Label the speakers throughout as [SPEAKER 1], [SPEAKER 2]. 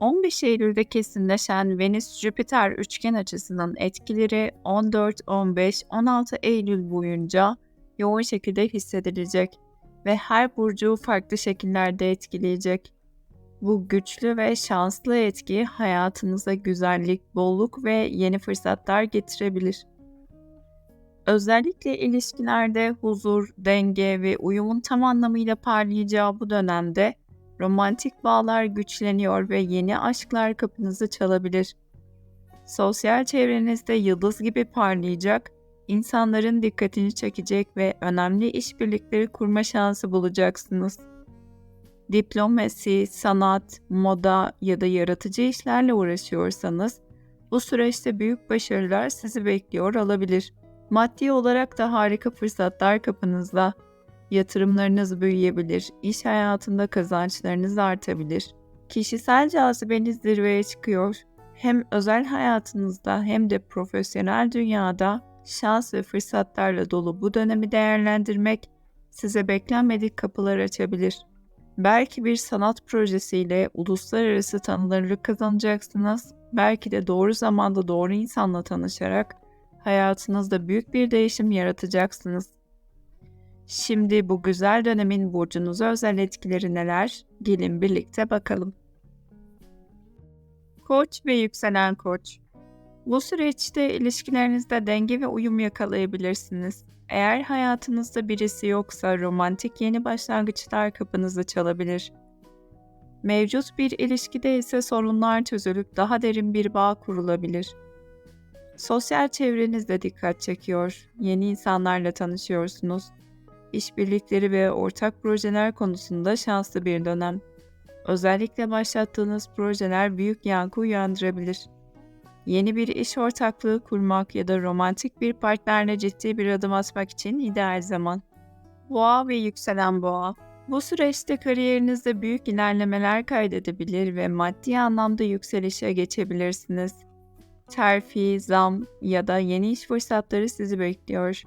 [SPEAKER 1] 15 Eylül'de kesinleşen Venüs-Jüpiter üçgen açısının etkileri 14, 15, 16 Eylül boyunca yoğun şekilde hissedilecek ve her burcu farklı şekillerde etkileyecek. Bu güçlü ve şanslı etki hayatınıza güzellik, bolluk ve yeni fırsatlar getirebilir. Özellikle ilişkilerde huzur, denge ve uyumun tam anlamıyla parlayacağı bu dönemde romantik bağlar güçleniyor ve yeni aşklar kapınızı çalabilir. Sosyal çevrenizde yıldız gibi parlayacak, insanların dikkatini çekecek ve önemli işbirlikleri kurma şansı bulacaksınız. Diplomasi, sanat, moda ya da yaratıcı işlerle uğraşıyorsanız bu süreçte büyük başarılar sizi bekliyor olabilir. Maddi olarak da harika fırsatlar kapınızda. Yatırımlarınız büyüyebilir, iş hayatında kazançlarınız artabilir. Kişisel cazibeniz zirveye çıkıyor. Hem özel hayatınızda hem de profesyonel dünyada şans ve fırsatlarla dolu bu dönemi değerlendirmek size beklenmedik kapılar açabilir. Belki bir sanat projesiyle uluslararası tanınırlık kazanacaksınız. Belki de doğru zamanda doğru insanla tanışarak hayatınızda büyük bir değişim yaratacaksınız. Şimdi bu güzel dönemin burcunuza özel etkileri neler? Gelin birlikte bakalım. Koç ve yükselen koç. Bu süreçte ilişkilerinizde denge ve uyum yakalayabilirsiniz. Eğer hayatınızda birisi yoksa romantik yeni başlangıçlar kapınızı çalabilir. Mevcut bir ilişkide ise sorunlar çözülüp daha derin bir bağ kurulabilir. Sosyal çevreniz de dikkat çekiyor. Yeni insanlarla tanışıyorsunuz. İşbirlikleri ve ortak projeler konusunda şanslı bir dönem. Özellikle başlattığınız projeler büyük yankı uyandırabilir. Yeni bir iş ortaklığı kurmak ya da romantik bir partnerle ciddi bir adım atmak için ideal zaman. Boğa ve yükselen boğa. Bu süreçte kariyerinizde büyük ilerlemeler kaydedebilir ve maddi anlamda yükselişe geçebilirsiniz. Terfi, zam ya da yeni iş fırsatları sizi bekliyor.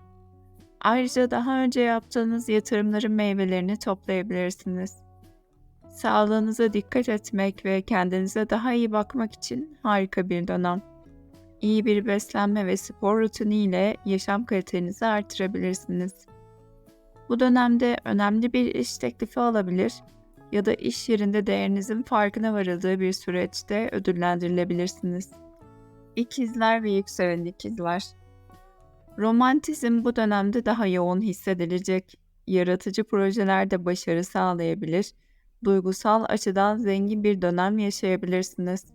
[SPEAKER 1] Ayrıca daha önce yaptığınız yatırımların meyvelerini toplayabilirsiniz. Sağlığınıza dikkat etmek ve kendinize daha iyi bakmak için harika bir dönem. İyi bir beslenme ve spor rutini ile yaşam kalitenizi artırabilirsiniz. Bu dönemde önemli bir iş teklifi alabilir ya da iş yerinde değerinizin farkına varıldığı bir süreçte ödüllendirilebilirsiniz. İkizler ve yükselen ikizler Romantizm bu dönemde daha yoğun hissedilecek. Yaratıcı projelerde başarı sağlayabilir, duygusal açıdan zengin bir dönem yaşayabilirsiniz.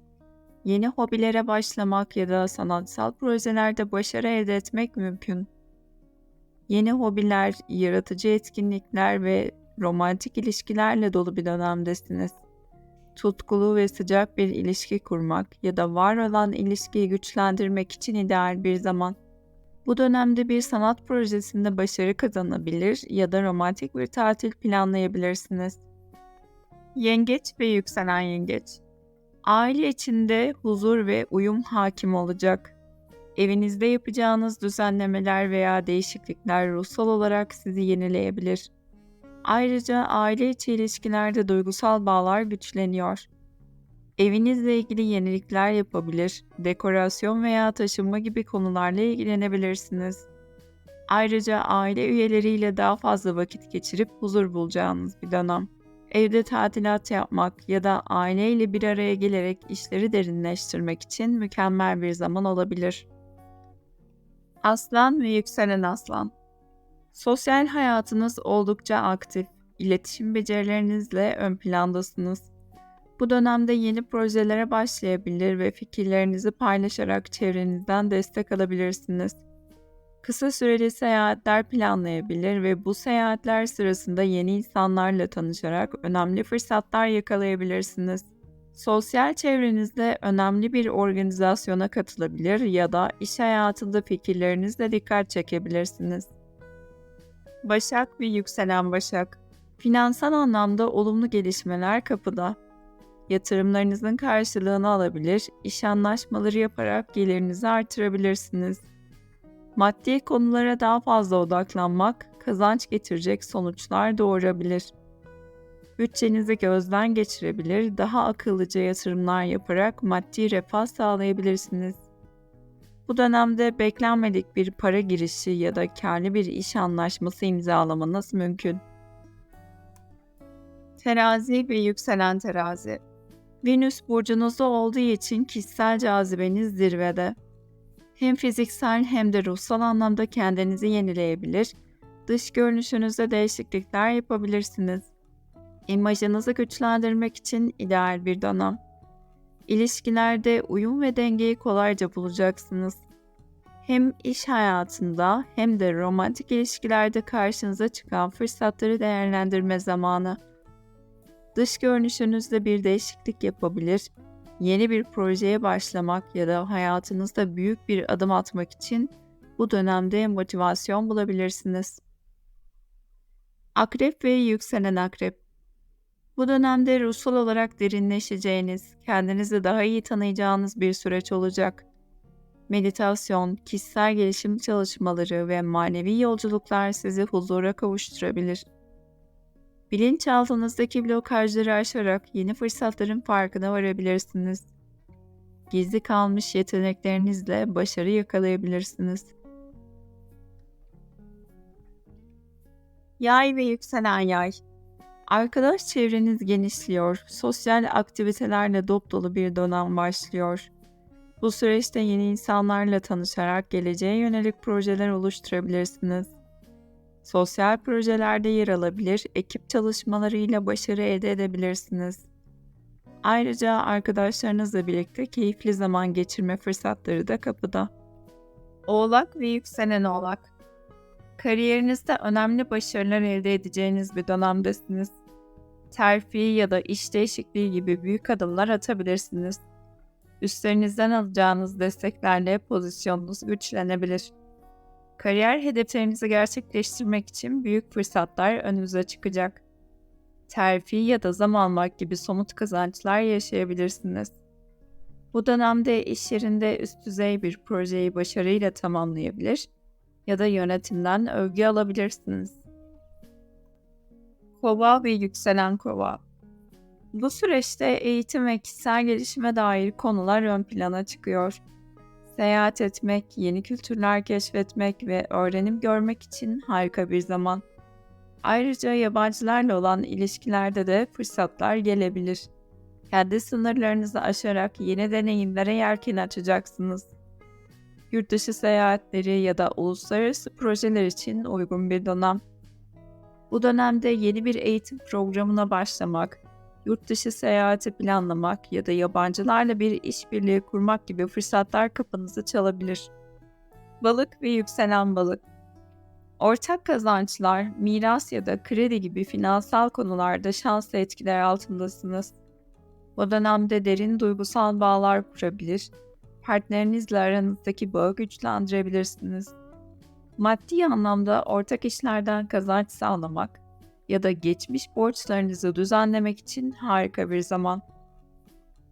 [SPEAKER 1] Yeni hobilere başlamak ya da sanatsal projelerde başarı elde etmek mümkün. Yeni hobiler, yaratıcı etkinlikler ve romantik ilişkilerle dolu bir dönemdesiniz. Tutkulu ve sıcak bir ilişki kurmak ya da var olan ilişkiyi güçlendirmek için ideal bir zaman. Bu dönemde bir sanat projesinde başarı kazanabilir ya da romantik bir tatil planlayabilirsiniz. Yengeç ve yükselen yengeç. Aile içinde huzur ve uyum hakim olacak. Evinizde yapacağınız düzenlemeler veya değişiklikler ruhsal olarak sizi yenileyebilir. Ayrıca aile içi ilişkilerde duygusal bağlar güçleniyor. Evinizle ilgili yenilikler yapabilir, dekorasyon veya taşınma gibi konularla ilgilenebilirsiniz. Ayrıca aile üyeleriyle daha fazla vakit geçirip huzur bulacağınız bir dönem. Evde tatilat yapmak ya da aileyle bir araya gelerek işleri derinleştirmek için mükemmel bir zaman olabilir. Aslan ve yükselen aslan Sosyal hayatınız oldukça aktif, iletişim becerilerinizle ön plandasınız bu dönemde yeni projelere başlayabilir ve fikirlerinizi paylaşarak çevrenizden destek alabilirsiniz. Kısa süreli seyahatler planlayabilir ve bu seyahatler sırasında yeni insanlarla tanışarak önemli fırsatlar yakalayabilirsiniz. Sosyal çevrenizde önemli bir organizasyona katılabilir ya da iş hayatında fikirlerinizle dikkat çekebilirsiniz. Başak ve yükselen Başak Finansal anlamda olumlu gelişmeler kapıda Yatırımlarınızın karşılığını alabilir, iş anlaşmaları yaparak gelirinizi artırabilirsiniz. Maddi konulara daha fazla odaklanmak kazanç getirecek sonuçlar doğurabilir. Bütçenizi gözden geçirebilir, daha akıllıca yatırımlar yaparak maddi refah sağlayabilirsiniz. Bu dönemde beklenmedik bir para girişi ya da karlı bir iş anlaşması imzalamanız mümkün. Terazi ve yükselen terazi. Venüs burcunuzda olduğu için kişisel cazibeniz zirvede. Hem fiziksel hem de ruhsal anlamda kendinizi yenileyebilir, dış görünüşünüzde değişiklikler yapabilirsiniz. İmajınızı güçlendirmek için ideal bir dönem. İlişkilerde uyum ve dengeyi kolayca bulacaksınız. Hem iş hayatında hem de romantik ilişkilerde karşınıza çıkan fırsatları değerlendirme zamanı. Dış görünüşünüzde bir değişiklik yapabilir, yeni bir projeye başlamak ya da hayatınızda büyük bir adım atmak için bu dönemde motivasyon bulabilirsiniz. Akrep ve yükselen akrep bu dönemde ruhsal olarak derinleşeceğiniz, kendinizi daha iyi tanıyacağınız bir süreç olacak. Meditasyon, kişisel gelişim çalışmaları ve manevi yolculuklar sizi huzura kavuşturabilir. Bilinçaltınızdaki blokajları aşarak yeni fırsatların farkına varabilirsiniz. Gizli kalmış yeteneklerinizle başarı yakalayabilirsiniz. Yay ve yükselen yay Arkadaş çevreniz genişliyor, sosyal aktivitelerle dop dolu bir dönem başlıyor. Bu süreçte yeni insanlarla tanışarak geleceğe yönelik projeler oluşturabilirsiniz. Sosyal projelerde yer alabilir, ekip çalışmalarıyla başarı elde edebilirsiniz. Ayrıca arkadaşlarınızla birlikte keyifli zaman geçirme fırsatları da kapıda. Oğlak ve yükselen oğlak Kariyerinizde önemli başarılar elde edeceğiniz bir dönemdesiniz. Terfi ya da iş değişikliği gibi büyük adımlar atabilirsiniz. Üstlerinizden alacağınız desteklerle pozisyonunuz güçlenebilir. Kariyer hedeflerinizi gerçekleştirmek için büyük fırsatlar önünüze çıkacak. Terfi ya da zam almak gibi somut kazançlar yaşayabilirsiniz. Bu dönemde iş yerinde üst düzey bir projeyi başarıyla tamamlayabilir ya da yönetimden övgü alabilirsiniz. Kova ve yükselen kova. Bu süreçte eğitim ve kişisel gelişime dair konular ön plana çıkıyor. Seyahat etmek, yeni kültürler keşfetmek ve öğrenim görmek için harika bir zaman. Ayrıca yabancılarla olan ilişkilerde de fırsatlar gelebilir. Kendi sınırlarınızı aşarak yeni deneyimlere yelken açacaksınız yurt dışı seyahatleri ya da uluslararası projeler için uygun bir dönem. Bu dönemde yeni bir eğitim programına başlamak, yurt dışı seyahati planlamak ya da yabancılarla bir işbirliği kurmak gibi fırsatlar kapınızı çalabilir. Balık ve yükselen balık Ortak kazançlar, miras ya da kredi gibi finansal konularda şanslı etkiler altındasınız. Bu dönemde derin duygusal bağlar kurabilir partnerinizle aranızdaki bağı güçlendirebilirsiniz. Maddi anlamda ortak işlerden kazanç sağlamak ya da geçmiş borçlarınızı düzenlemek için harika bir zaman.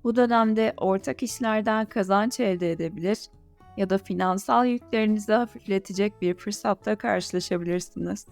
[SPEAKER 1] Bu dönemde ortak işlerden kazanç elde edebilir ya da finansal yüklerinizi hafifletecek bir fırsatla karşılaşabilirsiniz.